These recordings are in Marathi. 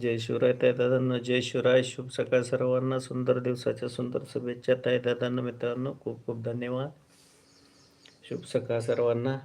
जय शिवराय ताई दादांना जय शिवराय शुभ सकाळ सर्वांना. सुंदर दिवसाच्या सुंदर शुभेच्छा ताई दादांना मित्रांनो खूप खूप धन्यवाद. शुभ सकाळ सर्वांना.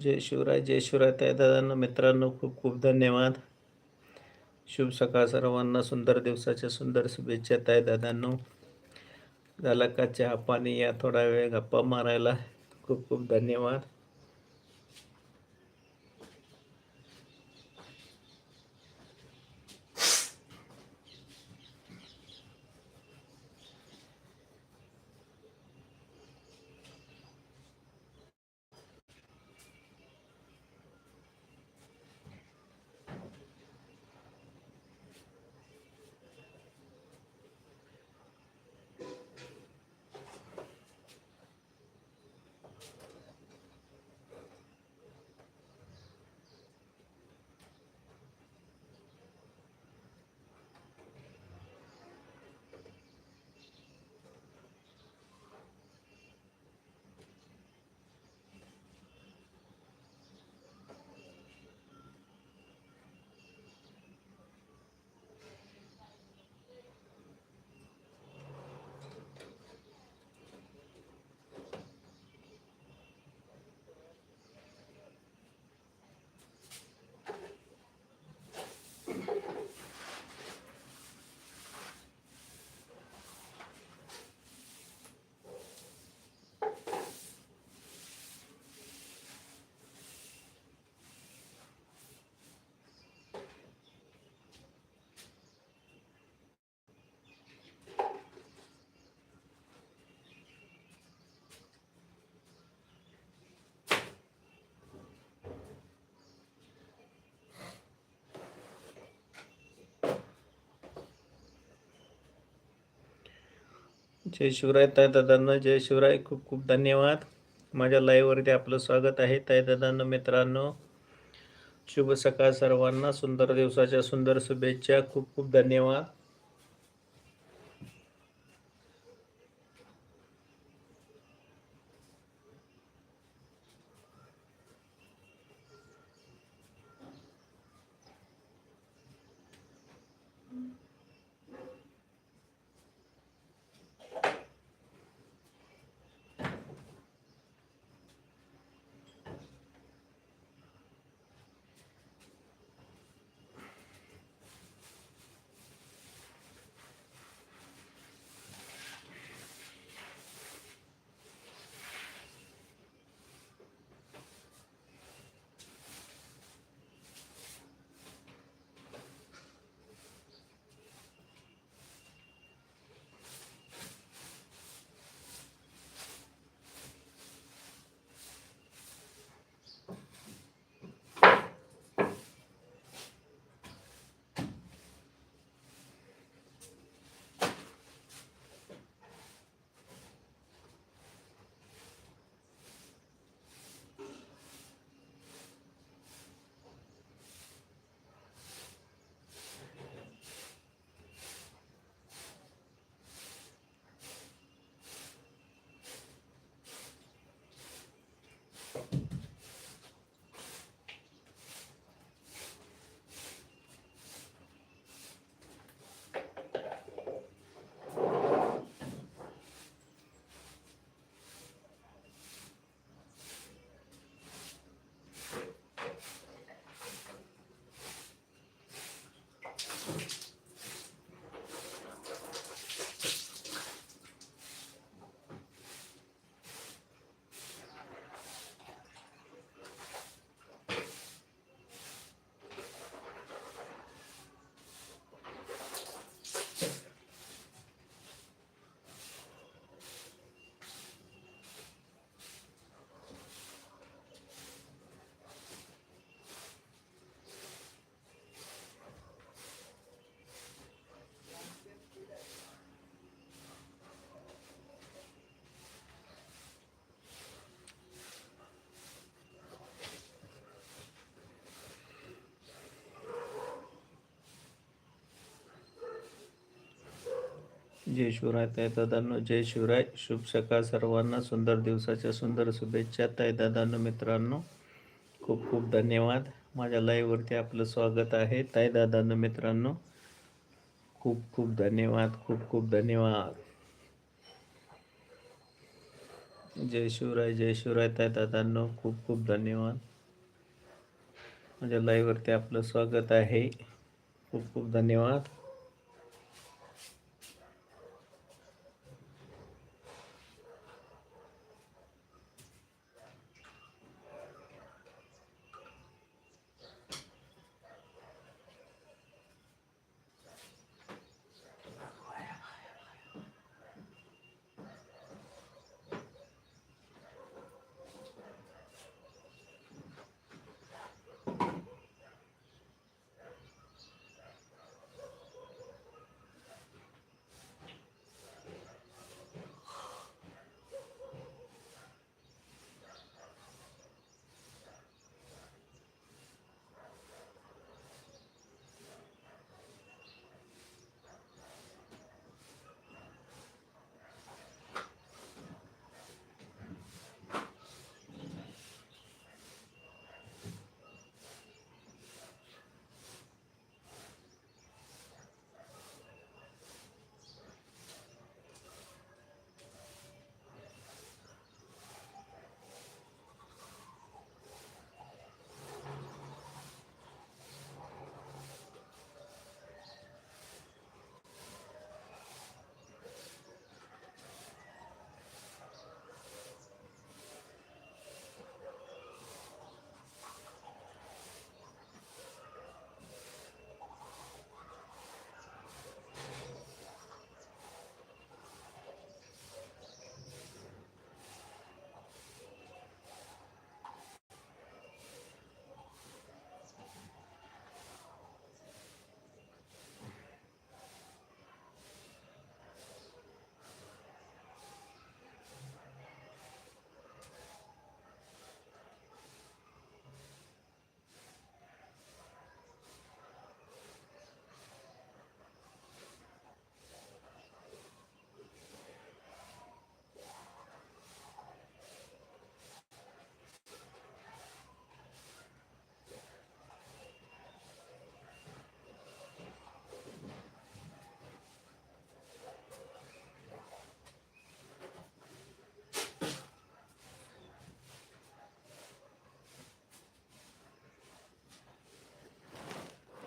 जय शिवराय जय शिवराय त्या दादांना मित्रांनो खूप खूप धन्यवाद. शुभ सकाळ सर्वांना सुंदर दिवसाच्या सुंदर शुभेच्छा ताई दादांनो. झाला का चहा पाणी या थोडा वेळ गप्पा मारायला? खूप खूप धन्यवाद. जय शिवराय ताईदादांना जय शिवराय. खूप खूप धन्यवाद. माझ्या लाईव्हवरती आपलं स्वागत आहे. तायदादांना मित्रांनो शुभ सकाळ सर्वांना. सुंदर दिवसाच्या सुंदर शुभेच्छा. खूप खूप धन्यवाद. जय शिवराय ताई दादांनो जय शिवराय शुभ सकाळ सर्वांना. सुंदर दिवसाच्या सुंदर शुभेच्छा ताई दादांनो मित्रांनो. खूप खूप धन्यवाद. माझ्या लाईव्हवरती आपलं स्वागत आहे. ताई दादांनो मित्रांनो खूप खूप धन्यवाद. खूप खूप धन्यवाद. जय शिवराय जय शिवराय ताई दादांनो खूप खूप धन्यवाद. माझ्या लाईव्हवरती आपलं स्वागत आहे. खूप खूप धन्यवाद.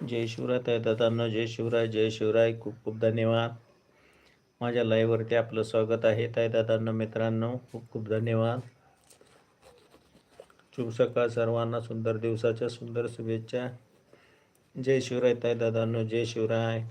जय शिवराय ताई जय शिवराय जय शिवराय. खूप खूप धन्यवाद. माझ्या लाईव्हवरती आपलं स्वागत आहे. ताई मित्रांनो खूप खूप धन्यवाद. शुभ सकाळ सर्वांना सुंदर दिवसाच्या सुंदर शुभेच्छा. जय शिवराय ताई जय शिवराय.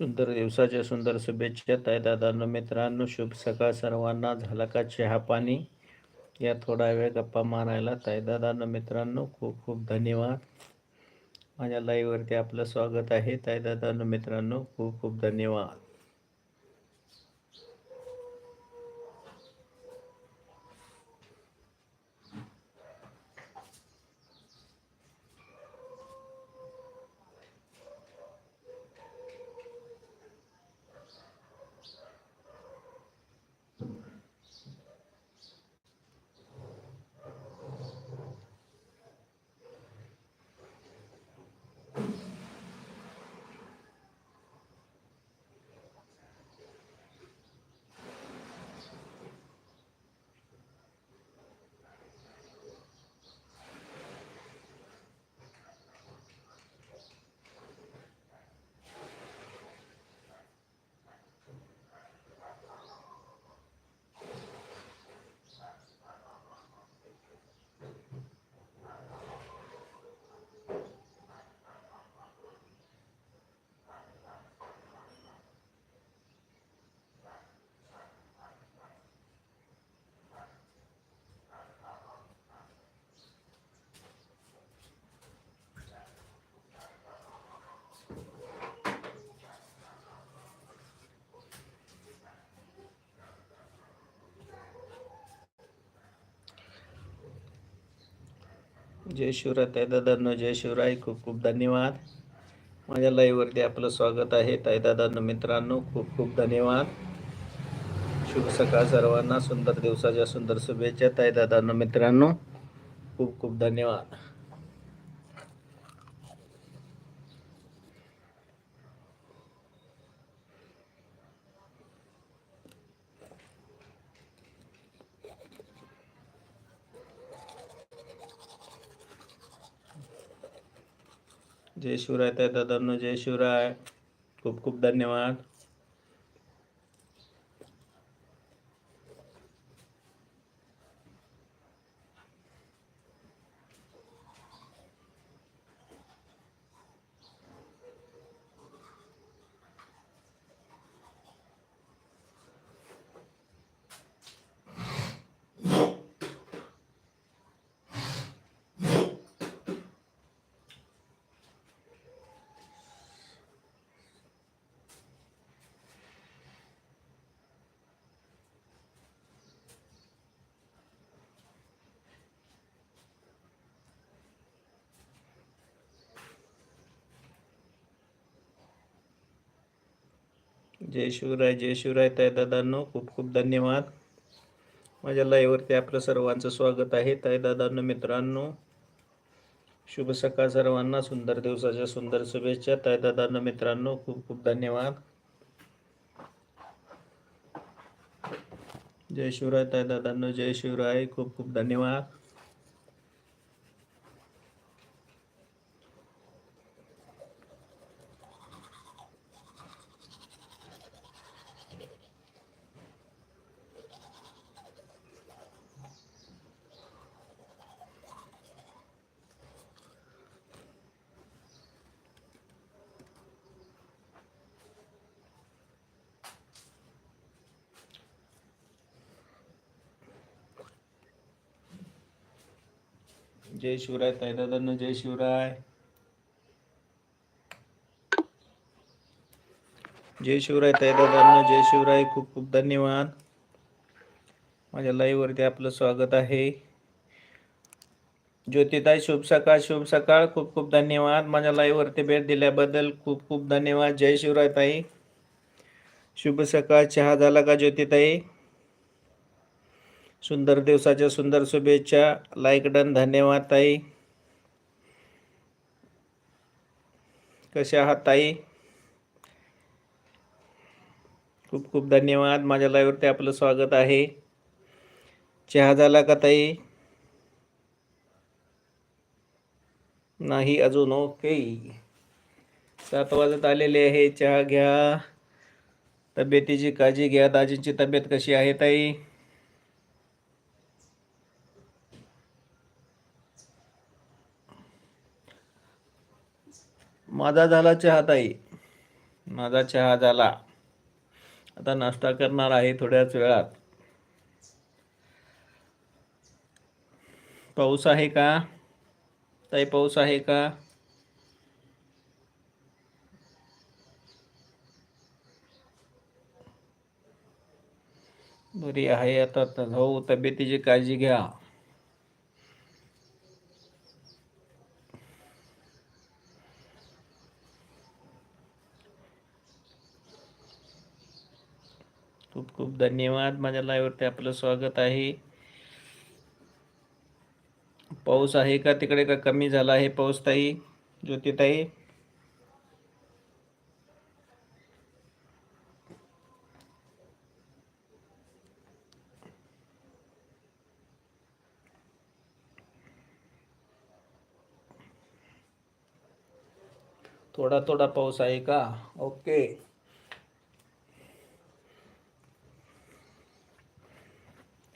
सुंदर दिवसाच्या सुंदर शुभेच्छा. ताई दादांनो मित्रांनो शुभ सकाळ सर्वांना. झाला का चहा पाणी? या थोडा वेळ गप्पा मारायला. ताई दादांनो मित्रांनो खूप खूप धन्यवाद. माझ्या लाईव्हवरती आपलं स्वागत आहे. ताई दादांनो मित्रांनो खूप खूप धन्यवाद. जय शिवराय ताई दादांनो जय शिवराय खूप खूप धन्यवाद. माझ्या लाईव्हवरती आपलं स्वागत आहे. ताईदादांनो मित्रांनो खूप खूप धन्यवाद. शुभ सकाळ सर्वांना सुंदर दिवसाच्या सुंदर शुभेच्छा. ताईदादांनो मित्रांनो खूप खूप धन्यवाद. जय शिवराय त्या दादांनो जय शिवराय. खूप खूप धन्यवाद. जय शिवराय जय शिवराय तायदादांनो खूप खूप धन्यवाद. माझ्या लाईव्हवरती आपलं सर्वांचं स्वागत आहे. ताई दादांनो मित्रांनो शुभ सकाळ सर्वांना सुंदर दिवसाच्या सुंदर शुभेच्छा. ताई दादांनो मित्रांनो खूप खूप धन्यवाद. जय शिवराय ताई दादांनो जय शिवराय खूप खूप धन्यवाद. जय शिवराय ताई जय शिवराय. जय शिवराय ताई जय शिवराय खूप खूप धन्यवाद. माझ्या लाईव्हवरती आपलं स्वागत आहे. ज्योतिताई शुभ सकाळ शुभ सकाळ खूप खूप धन्यवाद. माझ्या लाईव्हवरती भेट दिल्याबद्दल खूप खूप धन्यवाद. जय शिवराय ताई. शुभ सकाळ. चहा झाला का ज्योतिताई? सुंदर दिवसाच्या सुंदर शुभेच्छा. लाईक डन धन्यवाद ताई. कसे आहात ताई? खूप खूप धन्यवाद. माझ्या लाईव्हवरती आपलं स्वागत आहे. चहा झाला का ताई? नाही अजून. ओके सात वाजत आलेले आहे. चहा घ्या. तब्येतीची काळजी घ्या. दाजींची तब्येत कशी आहे ताई? माझा झाला चहा ताई. माझा चहा झाला. आता नाश्ता करणार आहे थोड्याच वेळात. पाऊस आहे का? ताई पाऊस आहे का? बरी आहे आता. जाऊ तब्येतीची काळजी घ्या खूप खूप धन्यवाद. माझ्या लाईव्हवरती आपलं स्वागत आहे. पाऊस आहे का तिकडे का कमी झाला आहे? पाऊस ताई ज्योतिताई. थोडा थोडा पाऊस आहे का? ओके.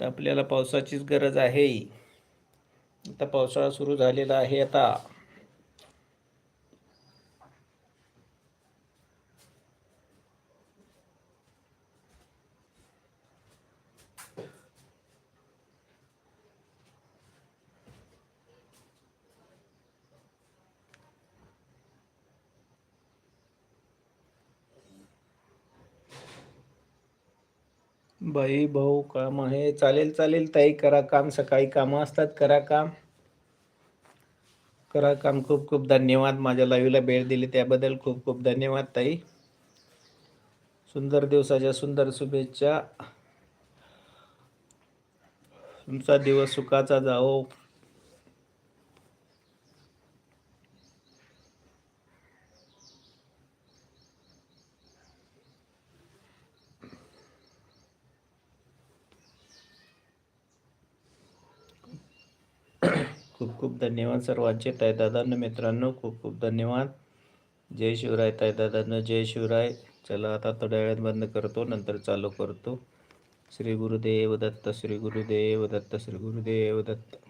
आपल्याला पावसाचीच गरज आहे. आता पावसाळा सुरू झालेला आहे आता. बाई भाऊ काम आहे. चालेल चालेल ताई करा काम. सकाळी कामं असतात करा काम. करा काम. खूप खूप धन्यवाद. माझ्या लाईव्हला वेळ दिली त्याबद्दल खूप खूप धन्यवाद ताई. सुंदर दिवसाच्या सुंदर शुभेच्छा. तुमचा दिवस सुखाचा जाओ. खूप खूप धन्यवाद सर्वांचे. तायदादांना मित्रांनो खूप खूप धन्यवाद. जय शिवराय तायदादांना जय शिवराय. चला आता थोड्या वेळात बंद करतो नंतर चालू करतो. श्री गुरुदेव दत्त श्री गुरुदेव दत्त श्री गुरुदेव दत्त.